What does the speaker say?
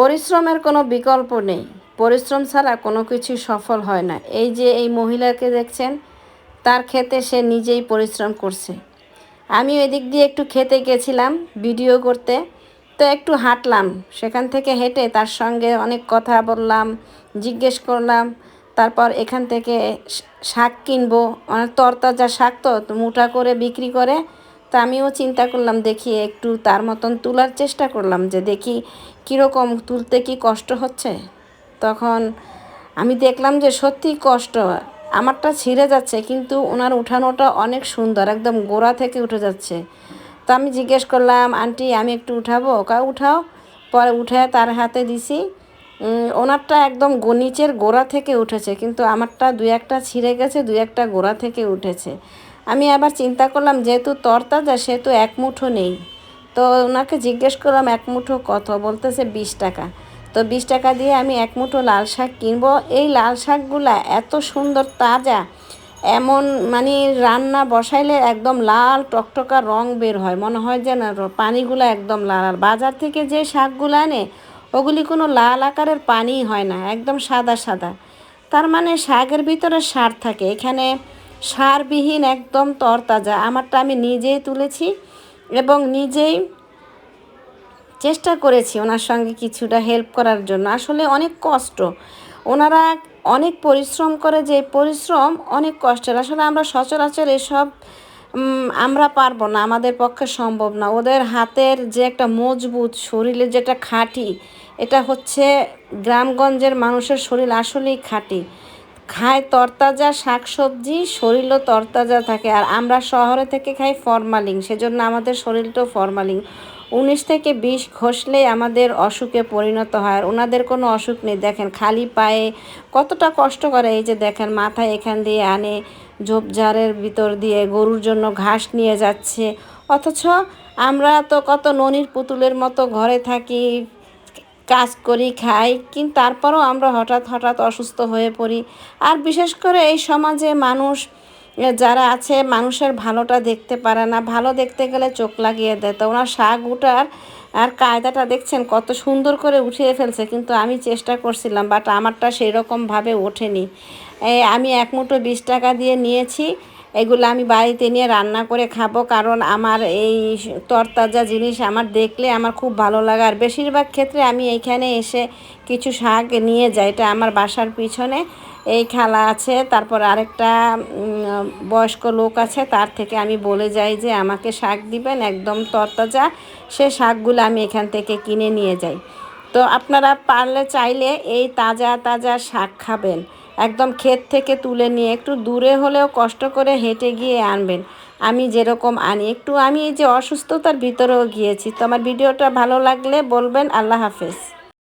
পরিশ্রমের কোনো বিকল্প নেই। পরিশ্রম ছাড়া কোনো কিছু সফল হয় না। এই যে এই মহিলাকে দেখছেন, তার ক্ষেতে সে নিজেই পরিশ্রম করছে। আমি এদিক দিয়ে একটু খেতে গেছিলাম, ভিডিও করতে। তো একটু হাঁটলাম। সেখান থেকে হেঁটে তার সঙ্গে অনেক কথা বললাম, জিজ্ঞেস করলাম, তারপর এখান থেকে শাক কিনবো। অনেক তরতাজা শাক তো মোটা করে বিক্রি করে তা আমিও চিন্তা করলাম, দেখি একটু তার মতন তোলার চেষ্টা করলাম যে দেখি কীরকম তুলতে কি কষ্ট হচ্ছে। তখন আমি দেখলাম যে সত্যি কষ্ট, আমারটা ছিঁড়ে যাচ্ছে কিন্তু ওনার উঠানোটা অনেক সুন্দর, একদম গোড়া থেকে উঠে যাচ্ছে। তো আমি জিজ্ঞেস করলাম, আন্টি, আমি একটু উঠাবো? কা উঠাও। পরে উঠে তার হাতে দিছি। ওনারটা একদম নিচের গোড়া থেকে উঠেছে কিন্তু আমারটা দুই একটা ছিঁড়ে গেছে, দুই একটা গোড়া থেকে উঠেছে। আমি আবার চিন্তা করলাম, যেহেতু তরতাজা সেহেতু এক মুঠো নেই। তো ওনাকে জিজ্ঞেস করলাম, এক মুঠো কত? বলতেছে বিশ টাকা। তো বিশ টাকা দিয়ে আমি এক মুঠো লাল শাক কিনবো। এই লাল শাকগুলা এত সুন্দর, তাজা, এমন মানে রান্না বসাইলে একদম লাল টকটকা রং বের হয়। মনে হয় যে না পানিগুলো একদম লাল। আর বাজার থেকে যে শাকগুলো আনে, ওগুলি কোনো লাল আকারের পানি হয় না, একদম সাদা সাদা। তার মানে শাকের ভিতরে সার থাকে। এখানে সারবিহীন একদম তরতাজা। আমারটা আমি নিজেই তুলেছি এবং নিজেই চেষ্টা করেছি ওনার সঙ্গে কিছুটা হেল্প করার জন্য। আসলে অনেক কষ্ট। ওনারা অনেক পরিশ্রম করে, যে পরিশ্রম অনেক কষ্টের। আসলে আমরা সচরাচর এসব আমরা পারব না, আমাদের পক্ষে সম্ভব না। ওদের হাতের যে একটা মজবুত শরীরে যেটা খাঁটি, এটা হচ্ছে গ্রামগঞ্জের মানুষের শরীর আসলেই খাঁটি। খায় তরতাজা শাকসবজি, শরীরও তরতাজা থাকে। আর আমরা শহরে থেকে খাই ফরমালিং সেজন্য আমাদের শরীরটাও ফরমালিং উনিশ থেকে বিশ ঘষলেই আমাদের অসুখে পরিণত হয়, আর ওনাদের কোনো অসুখ নেই। দেখেন, খালি পায়ে কতটা কষ্ট করে, এই যে দেখেন মাথায় এখান দিয়ে আনে, ঝোপঝাড়ের ভিতর দিয়ে গরুর জন্য ঘাস নিয়ে যাচ্ছে। অথচ আমরা তো কত ননির পুতুলের মতো ঘরে থাকি কাজ করি, খাই, কিন্তু তারপরও আমরা হঠাৎ হঠাৎ অসুস্থ হয়ে পড়ি। আর বিশেষ করে এই সমাজে মানুষ যারা আছে, মানুষের ভালোটা দেখতে পারে না। ভালো দেখতে গেলে চোখ লাগিয়ে দেয়। তো ওনার শাক উঠার আর কায়দাটা দেখছেন, কত সুন্দর করে উঠিয়ে ফেলছে। কিন্তু আমি চেষ্টা করছিলাম বাট আমারটা সেই রকমভাবে ওঠেনি আমি এক মুঠো বিশ টাকা দিয়ে নিয়েছি। এগুলো আমি বাড়িতে নিয়ে রান্না করে খাব, কারণ আমার এই তরতাজা জিনিস আমার দেখলে আমার খুব ভালো লাগে। আর বেশিরভাগ ক্ষেত্রে আমি এইখানে এসে কিছু শাক নিয়ে যাই, এটা আমার বাসার পিছনে। এই খালা আছে, তারপর আরেকটা বয়স্ক লোক আছে, তার থেকে আমি বলে যাই যে আমাকে শাক দিবেন, একদম তরতাজা। সে শাকগুলো আমি এখান থেকে কিনে নিয়ে যাই। তো আপনারা পারলে চাইলে এই তাজা তাজা শাক খাবেন। একদম ক্ষেত থেকে তুলে নিয়ে একটু দূরে হলেও কষ্ট করে হেঁটে গিয়ে আনবেন। আমি যেরকম আনি, একটু আমি এই যে অসুস্থতার ভিতরেও গিয়েছি। তো আমার ভিডিওটা ভালো লাগলে বলবেন, আল্লাহ হাফেজ।